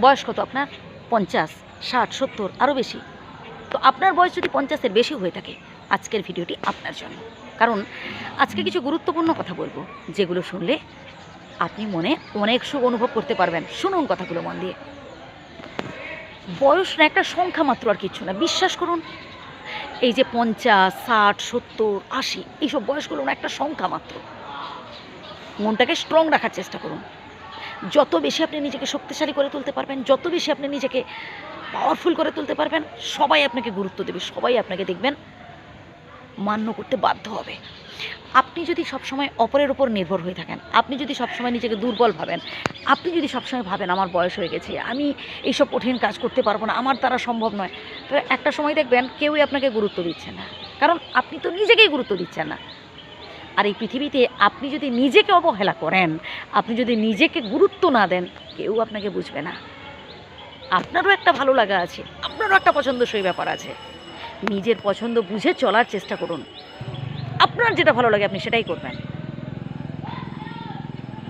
বয়স কত আপনার? পঞ্চাশ, ষাট, সত্তর আরও বেশি। তো আপনার বয়স যদি পঞ্চাশের বেশি হয়ে থাকে, আজকের ভিডিওটি আপনার জন্য। কারণ আজকে কিছু গুরুত্বপূর্ণ কথা বলব, যেগুলো শুনলে আপনি মনে অনেক সুখ অনুভব করতে পারবেন। শুনুন কথাগুলো মন দিয়ে। বয়স না, একটা সংখ্যা মাত্র আর কিছু না। বিশ্বাস করুন, এই যে পঞ্চাশ, ষাট, সত্তর, আশি, এইসব বয়সগুলো না, একটা সংখ্যা মাত্র। মনটাকে স্ট্রং রাখার চেষ্টা করুন। যত বেশি আপনি নিজেকে শক্তিশালী করে তুলতে পারবেন, যত বেশি আপনি নিজেকে পাওয়ারফুল করে তুলতে পারবেন, সবাই আপনাকে গুরুত্ব দেবে, সবাই আপনাকে দেখবেন মান্য করতে বাধ্য হবে। আপনি যদি সবসময় অপরের উপর নির্ভর হয়ে থাকেন, আপনি যদি সবসময় নিজেকে দুর্বল ভাবেন, আপনি যদি সবসময় ভাবেন আমার বয়স হয়ে গেছে, আমি এইসব কঠিন কাজ করতে পারব না, আমার দ্বারা সম্ভব নয়, তো একটা সময় দেখবেন কেউই আপনাকে গুরুত্ব দিচ্ছে না। কারণ আপনি তো নিজেকেই গুরুত্ব দিচ্ছেন না। আর এই পৃথিবীতে আপনি যদি নিজেকে অবহেলা করেন, আপনি যদি নিজেকে গুরুত্ব না দেন, কেউ আপনাকে বুঝবে না। আপনারও একটা ভালো লাগা আছে, আপনারও একটা পছন্দসই ব্যাপার আছে। নিজের পছন্দ বুঝে চলার চেষ্টা করুন। আপনার যেটা ভালো লাগে আপনি সেটাই করবেন।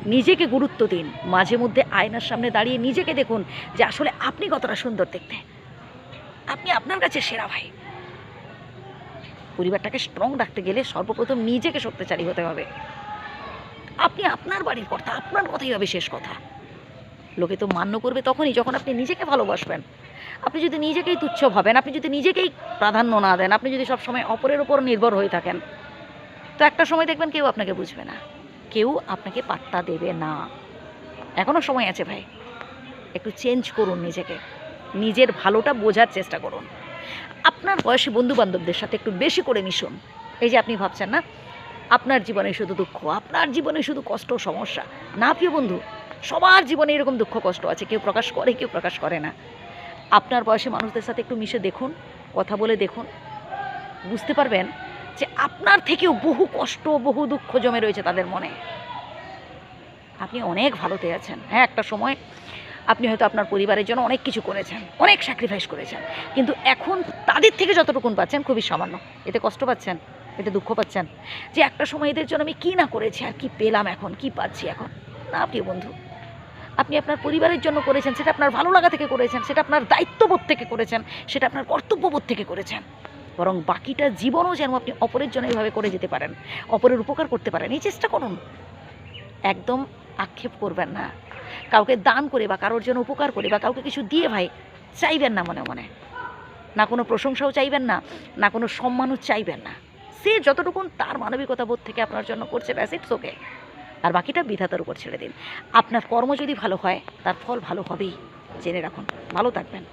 নিজেকে গুরুত্ব দিন, মাঝে মধ্যে আয়নার সামনে দাঁড়িয়ে নিজেকে দেখুন যে আসলে আপনি কতটা সুন্দর দেখতে। আপনি আপনার কাছে সেরা ভাই। পরিবারটাকে স্ট্রং রাখতে গেলে সর্বপ্রথম নিজেকে শক্তিশালী হতে হবে। আপনি আপনার বাড়ির কর্তা আপনার কথাই হবে শেষ কথা। লোকে তো মান্য করবে তখনই যখন আপনি নিজেকে ভালোবাসবেন। আপনি যদি নিজেকেই তুচ্ছ ভাবেন, আপনি যদি নিজেকেই প্রাধান্য না দেন, আপনি যদি সবসময় অপরের উপর নির্ভর হয়ে থাকেন, তো একটা সময় দেখবেন কেউ আপনাকে বুঝবে না। কেউ আপনাকে পাত্তা দেবে না। এখনও সময় আছে ভাই। একটু চেঞ্জ করুন নিজেকে। নিজের ভালোটা বোঝার চেষ্টা করুন। আপনার বয়সী বন্ধু বান্ধবদের সাথে একটু বেশি করে মিশুন। এই যে আপনি ভাবছেন না? আপনার জীবনে শুধু দুঃখ, আপনার জীবনে শুধু কষ্ট সমস্যা। না, প্রিয় বন্ধু, সবার জীবনে এরকম দুঃখ, কষ্ট আছে, কেউ প্রকাশ করে, কেউ প্রকাশ করে না। আপনার বয়সী মানুষদের সাথে একটু মিশে দেখুন, কথা বলে দেখুন। বুঝতে পারবেন যে আপনার থেকেও বহু কষ্ট, বহু দুঃখ জমে রয়েছে তাদের মনে। আপনি অনেক ভালোতে আছেন। হ্যাঁ একটা সময় আপনি হয়তো আপনার পরিবারের জন্য অনেক কিছু করেছেন, অনেক স্যাক্রিফাইস করেছেন, কিন্তু এখন তাদের থেকে যতটুকুন পাচ্ছেন খুবই সামান্য। এতে কষ্ট পাচ্ছেন, এতে দুঃখ পাচ্ছেন যে একটা সময় এদের জন্য আমি কী না করেছি আর কি পেলাম এখন, কি পাচ্ছি এখন? না, প্রিয় বন্ধু, আপনি আপনার পরিবারের জন্য করেছেন, সেটা আপনার ভালো লাগা থেকে করেছেন, সেটা আপনার দায়িত্ববোধ থেকে করেছেন, সেটা আপনার কর্তব্যবোধ থেকে করেছেন। বরং বাকিটা জীবনও যেন আপনি অপরের জন্য এইভাবে করে যেতে পারেন, অপরের উপকার করতে পারেন, এই চেষ্টা করুন। একদম আক্ষেপ করবেন না। কাউকে দান করে বা কারোর জন্য উপকার করে বা কাউকে কিছু দিয়ে ভাই, চাইবেন না মনে মনে। না কোনো প্রশংসাও চাইবেন না না কোনো সম্মানও চাইবেন না। সে যতটুকুন তার মানবিকতা বোধ থেকে আপনার জন্য করছে, ব্যাস ইটস ওকে আর বাকিটা বিধাতার উপর ছেড়ে দিন। আপনার কর্ম যদি ভালো হয়, তার ফল ভালো হবেই। জেনে রাখুন। ভালো থাকবেন।